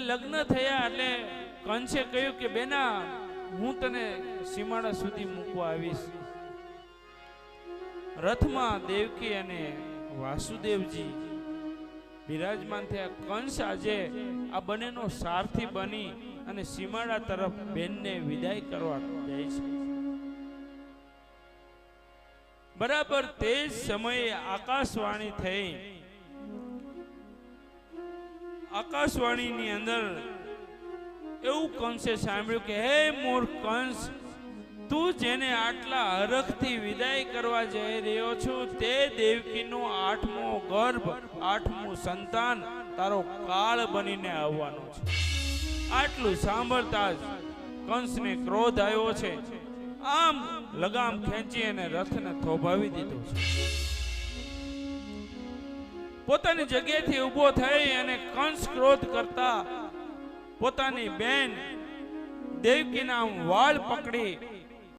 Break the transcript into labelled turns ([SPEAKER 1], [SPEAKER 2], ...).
[SPEAKER 1] લગ્ન થયા એટલે કંસે કહ્યું કે, બેના, હું તને સીમાડા સુધી મૂકવા આવીશ. રથમાં દેવકી અને વાસુદેવજી બિરાજમાન થયા. કંસ આજે આ બંનેનો સારથી બની અને સીમાડા તરફ બેનને વિદાય કરવા જાય છે. બરાબર તે જ સમયે આકાશવાણી થઈ આકાશવાણીની અંદર એવું કંસે સાંભળ્યું કે, હે મોર કંસ, તું જેને આટલા હરખથી વિદાય કરવા જઈ રહ્યો છું, તે દેવકીનો આઠમો ગર્ભ, આઠમું સંતાન તારો કાળ બનીને આવવાનો છે. આટલું સાંભળતા જ કંસને ક્રોધ આવ્યો છે. આમ લગામ ખેંચી અને રથને થોભાવી દીધો છે. પોતાની જગ્યાએથી ઊભો થઈ અને કંસ ક્રોધ કરતા પોતાની બેન દેવકીના વાળ પકડી